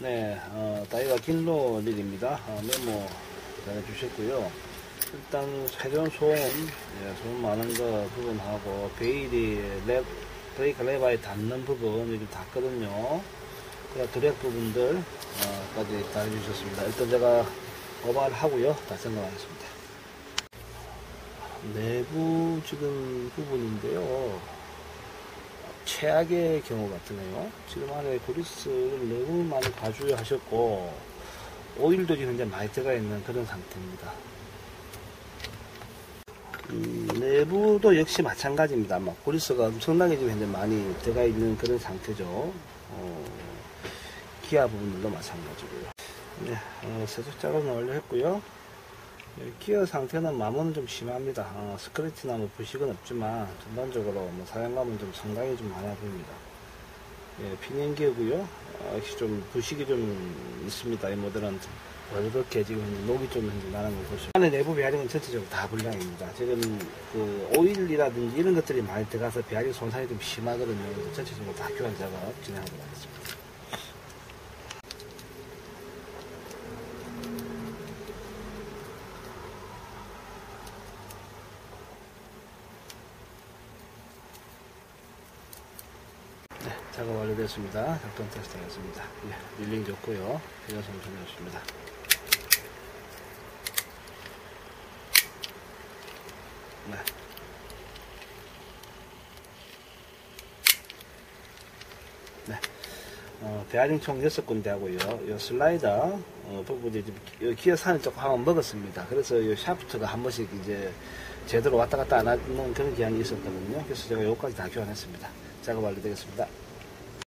네, 어, 다이가 길로릴입니다. 어, 메모 잘 주셨고요. 일단 회전 소음, 예, 소음 많은 거 부분하고 베일이 랩, 브레이크 레바에 닿는 부분 이렇게 닿거든요. 그 드랙 부분들 어, 까지 다 해주셨습니다. 일단 제가 오버를 하고요. 다 생각하겠습니다. 내부 지금 부분인데요. 최악의 경우 같으네요. 지금 안에 그리스를 너무 많이 가주하셨고 오일도 지금 이제 많이 들어가 있는 그런 상태입니다. 음, 내부도 역시 마찬가지입니다. 아마 그리스가 엄청나게 지금 현재 많이 들어가 있는 그런 상태죠. 어, 기아 부분들도 마찬가지고요. 네, 어, 세척 작업은 완료했고요. 예, 기어 상태는 마모는 좀 심합니다. 어, 스크래치나 뭐 부식은 없지만 전반적으로 뭐 사용감은 좀 상당히 좀 많아 보입니다. 예, 피닝 기어고요. 어, 역시 좀 부식이 좀 있습니다. 이 모델은 좀 어렵게 지금 녹이 좀 나는 걸 보시면 안에 내부 베어링은 전체적으로 다 불량입니다. 지금 그 오일이라든지 이런 것들이 많이 들어가서 베어링 손상이 좀 심하거든요. 전체적으로 다 교환 작업 진행하도록 하겠습니다. 네, 작업 완료됐습니다. 작동 테스트 하겠습니다. 예, 밀링 좋고요. 비교성 좋습니다. 네. 네. 어, 베어링 총 6군데 하고요. 요 슬라이더 어, 부분이 좀요 기어 산을 조금 한번 먹었습니다. 그래서 요 샤프트가 한 번씩 이제 제대로 왔다 갔다 안 하는 그런 기한이 있었거든요. 그래서 제가 요까지 다 교환했습니다. 작업 완료되겠습니다.